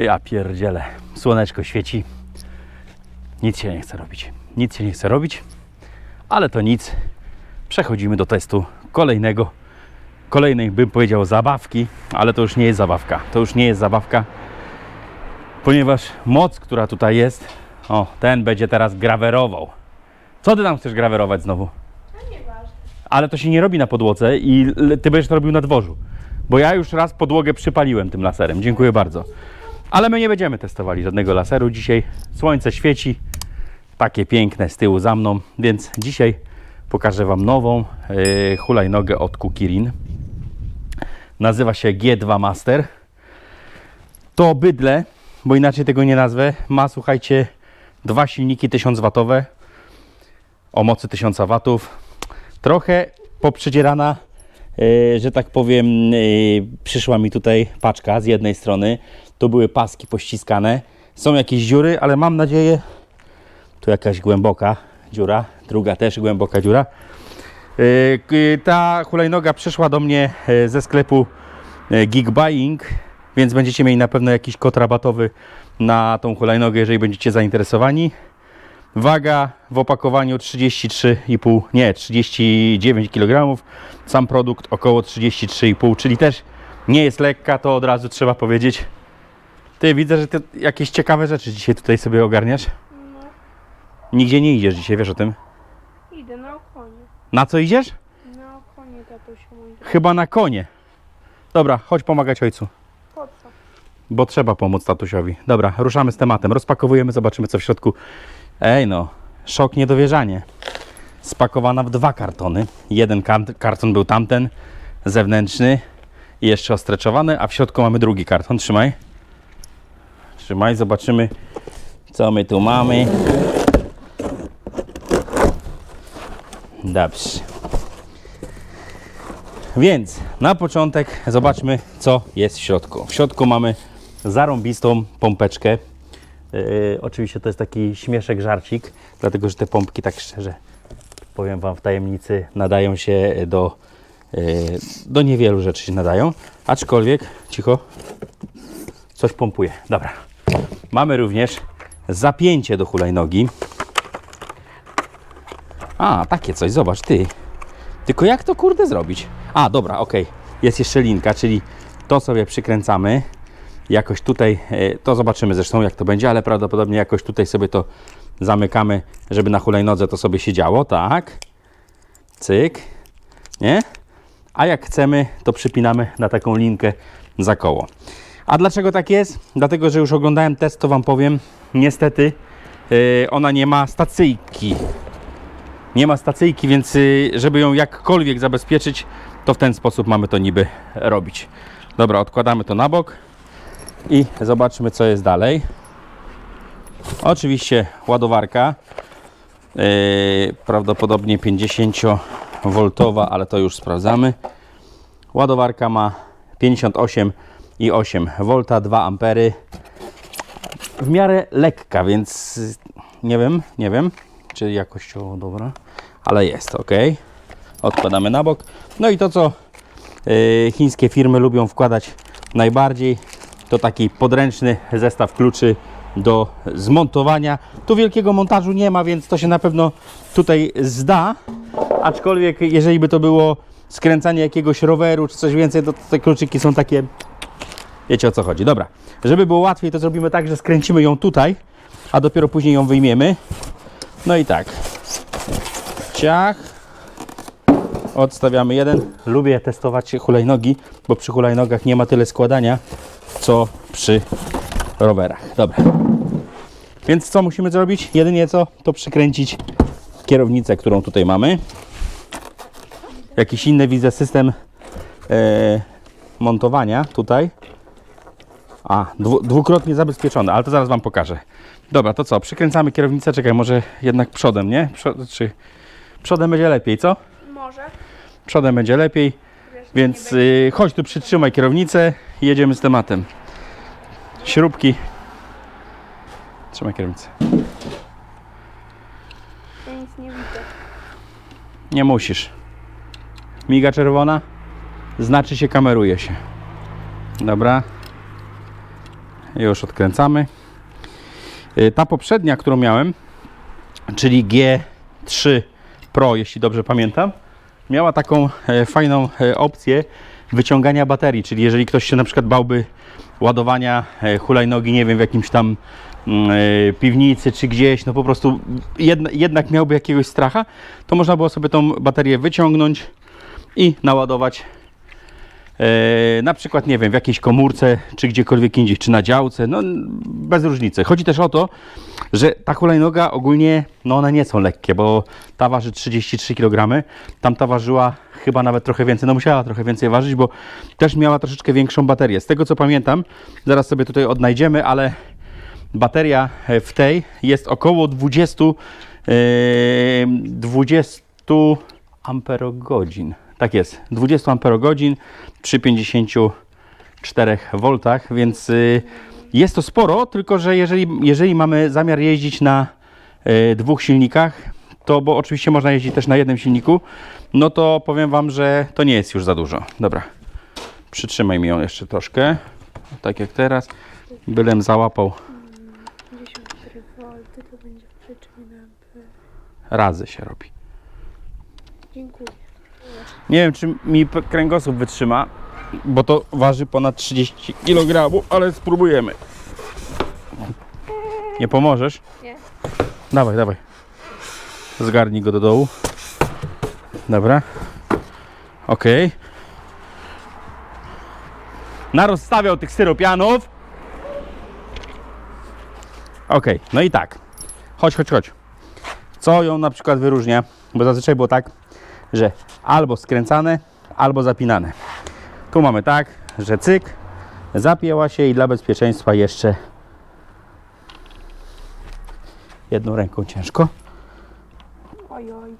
Ja pierdzielę. Słoneczko świeci. Nic się nie chce robić. Nic się nie chce robić, ale to nic. Przechodzimy do testu kolejnego. Kolejnej bym powiedział zabawki, ale to już nie jest zabawka. To już nie jest zabawka, ponieważ moc, która tutaj jest, o, ten będzie teraz grawerował. Co ty tam chcesz grawerować znowu? Ale to się nie robi na podłodze i ty będziesz to robił na dworzu. Bo ja już raz podłogę przypaliłem tym laserem. Dziękuję bardzo. Ale my nie będziemy testowali żadnego laseru dzisiaj. Słońce świeci. Takie piękne z tyłu za mną. Więc dzisiaj pokażę Wam nową yy, hulajnogę od Kukirin. Nazywa się G2 Master. To bydle, bo inaczej tego nie nazwę, ma słuchajcie dwa silniki 1000 watowe o mocy 1000 watów. Trochę poprzedzierana, e, że tak powiem, e, przyszła mi tutaj paczka z jednej strony. Tu były paski pościskane. Są jakieś dziury, ale mam nadzieję, tu jakaś głęboka dziura, druga też głęboka dziura. E, Ta hulajnoga przyszła do mnie e, ze sklepu e, Geek Buying, więc będziecie mieli na pewno jakiś kod rabatowy na tą hulajnogę, jeżeli będziecie zainteresowani. Waga w opakowaniu 33,5, nie, 39 kg. Sam produkt około 33,5, czyli też nie jest lekka, to od razu trzeba powiedzieć. Ty widzę, że ty jakieś ciekawe rzeczy dzisiaj tutaj sobie ogarniasz. No, Nigdzie nie idziesz dzisiaj, wiesz o tym? idę na konie. Na co idziesz? Na konie, tatusiu mój. Chyba na konie. Dobra, chodź pomagać ojcu. Po co? Bo trzeba pomóc tatusiowi. Dobra, ruszamy z tematem. Rozpakowujemy, zobaczymy co w środku. Ej no, szok, niedowierzanie. Spakowana w dwa kartony. Jeden kart- karton był tamten, zewnętrzny i jeszcze ostreczowany, a w środku mamy drugi karton. Trzymaj. Trzymaj, zobaczymy co my tu mamy. Dobrze. Więc na początek zobaczmy, co jest w środku. W środku mamy zarąbistą pompeczkę. Yy, oczywiście to jest taki śmieszek, żarcik, dlatego że te pompki, tak szczerze powiem Wam w tajemnicy, nadają się do, yy, do niewielu rzeczy się nadają. Aczkolwiek, cicho, coś pompuje. Dobra. Mamy również zapięcie do hulajnogi. A, takie coś, zobacz, ty. Tylko jak to kurde zrobić? A, dobra, ok. Jest jeszcze linka, czyli to sobie przykręcamy. Jakoś tutaj, e, to zobaczymy zresztą jak to będzie, ale prawdopodobnie jakoś tutaj sobie to zamykamy, żeby na hulajnodze to sobie siedziało, tak. Cyk, nie? A jak chcemy, to przypinamy na taką linkę za koło. A dlaczego tak jest? Dlatego, że już oglądałem test, to Wam powiem. Niestety e, ona nie ma stacyjki nie ma stacyjki, więc y, żeby ją jakkolwiek zabezpieczyć, to w ten sposób mamy to niby robić. Dobra, odkładamy to na bok i zobaczmy co jest dalej. Oczywiście ładowarka, yy, prawdopodobnie 50V, ale to już sprawdzamy. Ładowarka ma 58,8V, 2 ampery. W miarę lekka, więc y, nie wiem, nie wiem, czy jakościowo dobra, ale jest ok. Odkładamy na bok. No i to, co yy, chińskie firmy lubią wkładać najbardziej, to taki podręczny zestaw kluczy do zmontowania. Tu wielkiego montażu nie ma, więc to się na pewno tutaj zda. Aczkolwiek, jeżeli by to było skręcanie jakiegoś roweru czy coś więcej, to te kluczyki są takie Wiecie o co chodzi. Dobra, żeby było łatwiej, to zrobimy tak, że skręcimy ją tutaj, a dopiero później ją wyjmiemy. No i tak. Ciach. Odstawiamy jeden. Lubię testować hulajnogi, bo przy hulajnogach nie ma tyle składania, co przy rowerach. Dobra. Więc co musimy zrobić? Jedynie co, to przykręcić kierownicę, którą tutaj mamy. Jakiś inny widzę system e, montowania tutaj. A, dwu, dwukrotnie zabezpieczone, ale to zaraz Wam pokażę. Dobra, to co? Przykręcamy kierownicę. Czekaj, może jednak przodem, nie? Przod, czy przodem będzie lepiej, co? Może? Przodem będzie lepiej, więc y, chodź tu przytrzymaj kierownicę i jedziemy z tematem. Śrubki. Trzymaj kierownicę. Ja nic nie widzę. Nie musisz. Miga czerwona? Znaczy się kameruje się. Dobra. Już odkręcamy. Y, Ta poprzednia, którą miałem, czyli G3 Pro, jeśli dobrze pamiętam, miała taką e, fajną e, opcję wyciągania baterii, czyli jeżeli ktoś się na przykład bałby ładowania e, hulajnogi, nie wiem, w jakimś tam mm, piwnicy czy gdzieś, no po prostu jedna, jednak miałby jakiegoś stracha, to można było sobie tą baterię wyciągnąć i naładować na przykład, nie wiem, w jakiejś komórce, czy gdziekolwiek indziej, czy na działce, no bez różnicy. Chodzi też o to, że ta hulajnoga ogólnie, no one nie są lekkie, bo ta waży 33 kg, tamta ważyła chyba nawet trochę więcej, no musiała trochę więcej ważyć, bo też miała troszeczkę większą baterię. Z tego co pamiętam, zaraz sobie tutaj odnajdziemy, ale bateria e, w tej jest około 20, e, 20 amperogodzin. Tak jest, 20 amperogodzin przy 54 V, więc y, jest to sporo, tylko że jeżeli, jeżeli mamy zamiar jeździć na y, dwóch silnikach, to bo oczywiście można jeździć też na jednym silniku, no to powiem Wam, że to nie jest już za dużo. Dobra, przytrzymaj mi ją jeszcze troszkę, tak jak teraz. Bylem załapał 54 V to będzie przyczyn ampy. razy się robi. Dziękuję. Nie wiem, czy mi kręgosłup wytrzyma, bo to waży ponad 30 kg, ale spróbujemy. Nie pomożesz? Nie. Dawaj, dawaj. Zgarnij go do dołu. Dobra. Ok. Narozstawiał tych styropianów. Ok, no i tak. Chodź, chodź, chodź. Co ją na przykład wyróżnia? Bo zazwyczaj było tak, że albo skręcane, albo zapinane. Tu mamy tak, że cyk, zapięła się i dla bezpieczeństwa jeszcze jedną ręką ciężko. Oj, oj.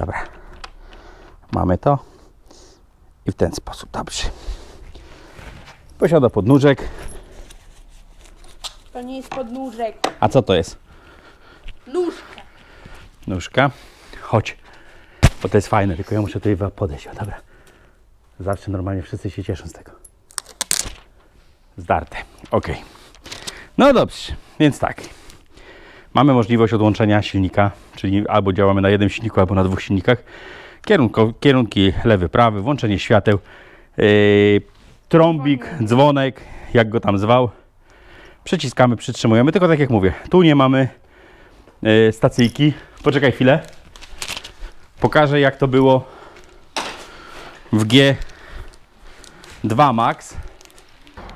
Dobra. Mamy to. I w ten sposób, dobrze. Posiada podnóżek. To nie jest podnóżek. A co to jest? Nóżka. Nóżka. Chodź. Bo to jest fajne, tylko ja muszę tutaj podejść. O, dobra. Zawsze normalnie wszyscy się cieszą z tego. Zdarte. Ok. No dobrze, więc tak. Mamy możliwość odłączenia silnika, czyli albo działamy na jednym silniku, albo na dwóch silnikach. Kierunko, kierunki lewy, prawy, włączenie świateł, yy, trąbik, dzwonek, jak go tam zwał. Przyciskamy, przytrzymujemy, tylko tak jak mówię, tu nie mamy yy, stacyjki. Poczekaj chwilę. Pokażę jak to było w G2 Max,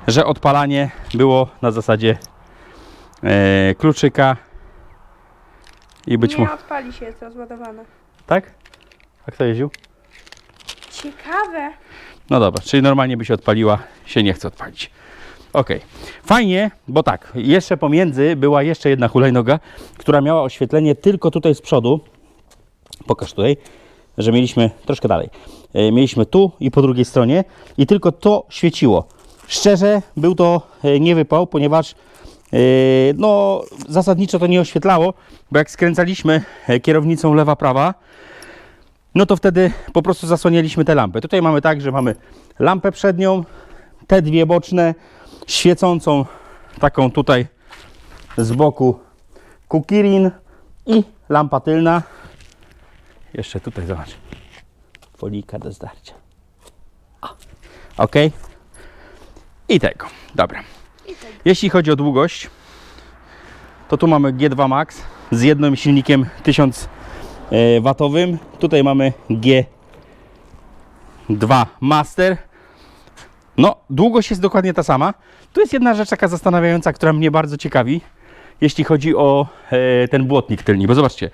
że odpalanie było na zasadzie e, kluczyka i być nie może. odpali się, jest rozładowane. Tak? A kto jeździł? Ciekawe. No dobra, czyli normalnie by się odpaliła, się nie chce odpalić. Ok. Fajnie, bo tak, jeszcze pomiędzy była jeszcze jedna hulajnoga, która miała oświetlenie tylko tutaj z przodu. Pokaż tutaj, że mieliśmy troszkę dalej. E, Mieliśmy tu i po drugiej stronie i tylko to świeciło. Szczerze, był to e, niewypał, ponieważ e, no, zasadniczo to nie oświetlało, bo jak skręcaliśmy kierownicą lewa-prawa, no to wtedy po prostu zasłanialiśmy te lampy. Tutaj mamy tak, że mamy lampę przednią, te dwie boczne, świecącą taką tutaj z boku kukirin i lampa tylna. Jeszcze tutaj zobacz. Folika do zdarcia. O, Ok. I tego. Dobra. I. Jeśli chodzi o długość, to tu mamy G2 Max z jednym silnikiem 1000 e, watowym. Tutaj mamy G2 Master. No, długość jest dokładnie ta sama. Tu jest jedna rzecz taka zastanawiająca, która mnie bardzo ciekawi, jeśli chodzi o e, ten błotnik tylny. Bo zobaczcie,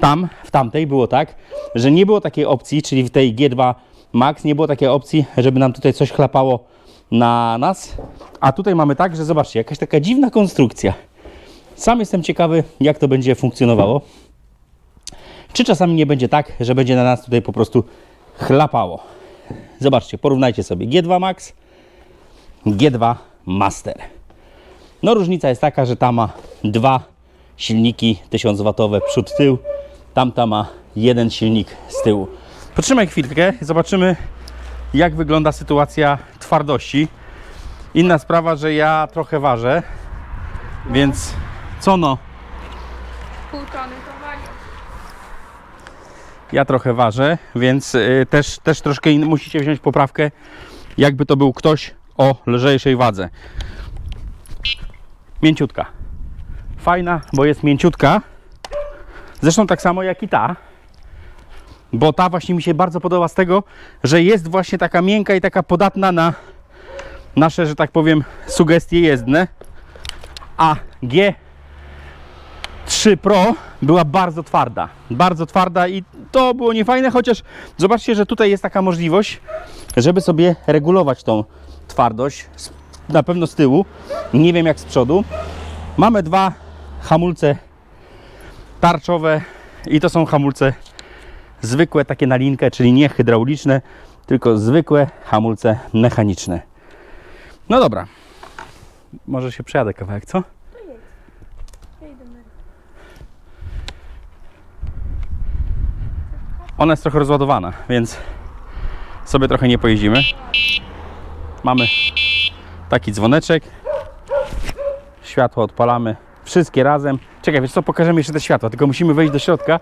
tam, w tamtej było tak, że nie było takiej opcji, czyli w tej G2 Max nie było takiej opcji, żeby nam tutaj coś chlapało na nas. A tutaj mamy tak, że zobaczcie, jakaś taka dziwna konstrukcja. Sam jestem ciekawy, jak to będzie funkcjonowało. Czy czasami nie będzie tak, że będzie na nas tutaj po prostu chlapało. Zobaczcie, porównajcie sobie G2 Max, G2 Master. No różnica jest taka, że ta ma dwa silniki 1000W przód tył, tamta ma jeden silnik z tyłu. Potrzymaj chwilkę, zobaczymy jak wygląda sytuacja twardości. Inna sprawa, że ja trochę ważę, więc co no? Pół tony. Ja trochę ważę, więc y, też, też troszkę musicie wziąć poprawkę, jakby to był ktoś o lżejszej wadze. Mięciutka. Fajna, bo jest mięciutka. Zresztą tak samo jak i ta. Bo ta właśnie mi się bardzo podoba z tego, że jest właśnie taka miękka i taka podatna na nasze, że tak powiem, sugestie jezdne. A G 3 Pro była bardzo twarda. Bardzo twarda i to było niefajne, chociaż zobaczcie, że tutaj jest taka możliwość, żeby sobie regulować tą twardość. Na pewno z tyłu, nie wiem jak z przodu. Mamy dwa hamulce tarczowe i to są hamulce zwykłe, takie na linkę, czyli nie hydrauliczne, tylko zwykłe hamulce mechaniczne. No dobra. Może się przejadę kawałek, co? Ja idę na Ona jest trochę rozładowana, więc sobie trochę nie pojeździmy. Mamy taki dzwoneczek. Światło odpalamy. Wszystkie razem. Czekaj, wiesz co, pokażemy jeszcze te światła, tylko musimy wejść do środka,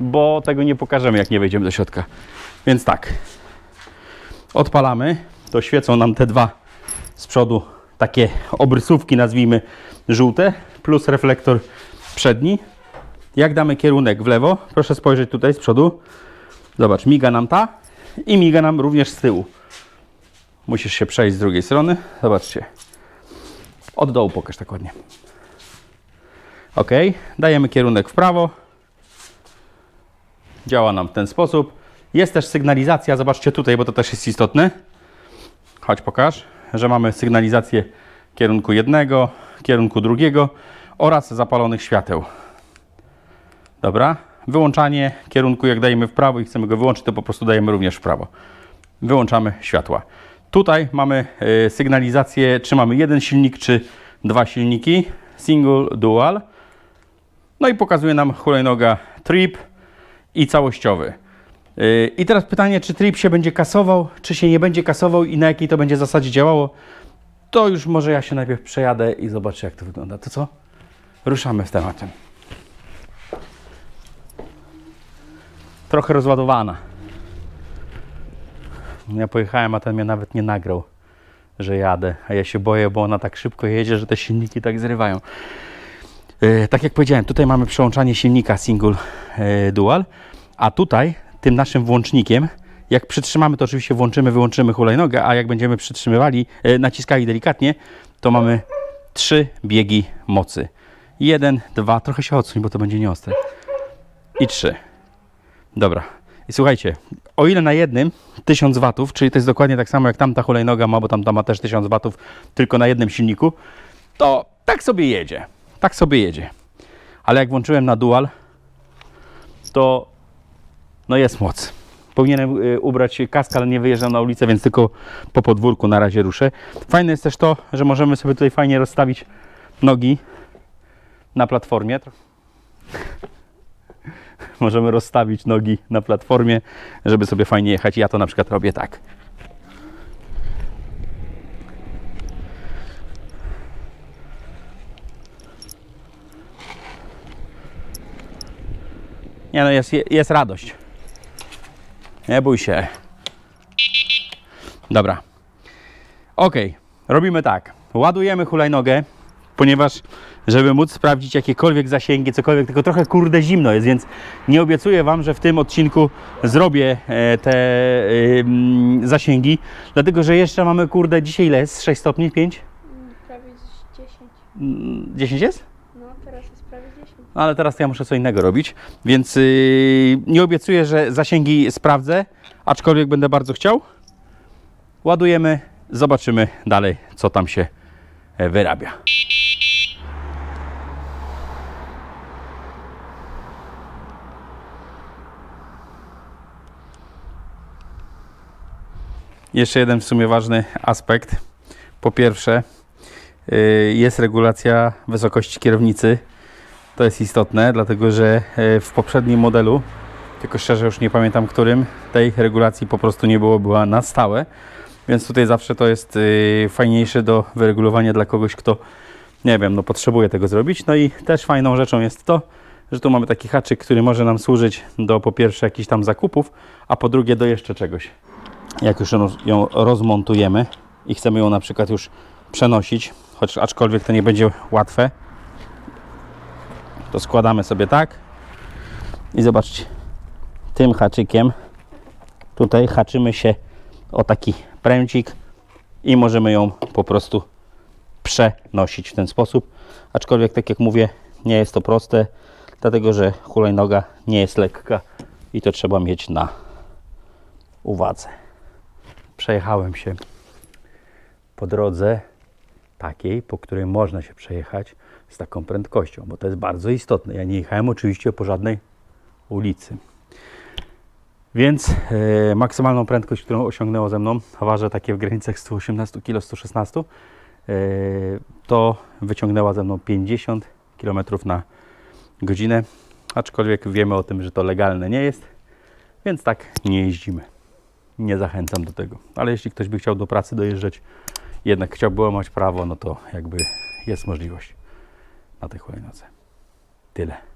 bo tego nie pokażemy, jak nie wejdziemy do środka. Więc tak. Odpalamy. To świecą nam te dwa z przodu takie obrysówki, nazwijmy żółte, plus reflektor przedni. Jak damy kierunek w lewo, proszę spojrzeć tutaj z przodu. Zobacz, miga nam ta i miga nam również z tyłu. Musisz się przejść z drugiej strony. Zobaczcie. Od dołu pokaż tak ładnie. Ok, dajemy kierunek w prawo. Działa nam w ten sposób. Jest też sygnalizacja, zobaczcie tutaj, bo to też jest istotne. Chodź pokaż, że mamy sygnalizację kierunku jednego, kierunku drugiego oraz zapalonych świateł. Dobra. Wyłączanie kierunku, jak dajemy w prawo i chcemy go wyłączyć, to po prostu dajemy również w prawo. Wyłączamy światła. Tutaj mamy e, sygnalizację, czy mamy jeden silnik, czy dwa silniki. Single, dual. No i pokazuje nam hulajnoga trip i całościowy. E, I teraz pytanie, czy trip się będzie kasował, czy się nie będzie kasował i na jakiej to będzie zasadzie działało. To już może ja się najpierw przejadę i zobaczę, jak to wygląda. To co? Ruszamy z tematem. Trochę rozładowana. Ja pojechałem, a ten mnie nawet nie nagrał, że jadę. A ja się boję, bo ona tak szybko jedzie, że te silniki tak zrywają. Yy, tak jak powiedziałem, tutaj mamy przełączanie silnika single yy, dual, a tutaj tym naszym włącznikiem, jak przytrzymamy, to oczywiście włączymy, wyłączymy hulajnogę, a jak będziemy przytrzymywali, yy, naciskali delikatnie, to mamy trzy biegi mocy. Jeden, dwa, trochę się odsuń, bo to będzie nieostre. I trzy. Dobra. I słuchajcie, o ile na jednym 1000 watów, czyli to jest dokładnie tak samo jak tamta hulajnoga ma, bo tamta ma też 1000 watów, tylko na jednym silniku, to tak sobie jedzie. Tak sobie jedzie. Ale jak włączyłem na dual, to no jest moc. Powinienem y, ubrać kask, ale nie wyjeżdżam na ulicę, więc tylko po podwórku na razie ruszę. Fajne jest też to, że możemy sobie tutaj fajnie rozstawić nogi na platformie. Możemy rozstawić nogi na platformie, żeby sobie fajnie jechać. Ja to na przykład robię tak. Nie no, jest, jest radość. Nie bój się. Dobra. Ok, robimy tak. Ładujemy hulajnogę, ponieważ żeby móc sprawdzić jakiekolwiek zasięgi, cokolwiek, tylko trochę kurde zimno jest, więc nie obiecuję Wam, że w tym odcinku zrobię e, te zasięgi, dlatego że jeszcze mamy kurde dzisiaj ile jest? 6 stopni? 5? Mm, Prawie z 10. Mm, 10 jest? No, teraz jest prawie 10. No, ale teraz ja muszę co innego robić, więc yy, nie obiecuję, że zasięgi sprawdzę, aczkolwiek będę bardzo chciał. Ładujemy, zobaczymy dalej, co tam się e, wyrabia. Jeszcze jeden w sumie ważny aspekt. Po pierwsze, yy, jest regulacja wysokości kierownicy. To jest istotne, dlatego że e, w poprzednim modelu tylko szczerze już nie pamiętam którym. Tej regulacji po prostu nie było, była na stałe. Więc tutaj zawsze to jest y, fajniejsze do wyregulowania dla kogoś, kto nie wiem, no potrzebuje tego zrobić. No i też fajną rzeczą jest to, że tu mamy taki haczyk, który może nam służyć do po pierwsze jakichś tam zakupów, a po drugie do jeszcze czegoś. Jak już ją- rozmontujemy i chcemy ją na przykład już przenosić, choć aczkolwiek to nie będzie łatwe, to składamy sobie tak i zobaczcie, tym haczykiem tutaj haczymy się o taki pręcik i możemy ją po prostu przenosić w ten sposób. Aczkolwiek, tak jak mówię, nie jest to proste, dlatego że hulajnoga nie jest lekka i to trzeba mieć na uwadze. Przejechałem się po drodze takiej, po której można się przejechać z taką prędkością, bo to jest bardzo istotne. Ja nie jechałem oczywiście po żadnej ulicy. Więc e, maksymalną prędkość, którą osiągnęło ze mną, ważę takie w granicach 118 kg, 116, e, to wyciągnęła ze mną 50 km na godzinę. Aczkolwiek wiemy o tym, że to legalne nie jest, więc tak nie jeździmy. Nie zachęcam do tego. Ale jeśli ktoś by chciał do pracy dojeżdżać, jednak chciałby łamać prawo, no to jakby jest możliwość na tej hulajnodze. Tyle.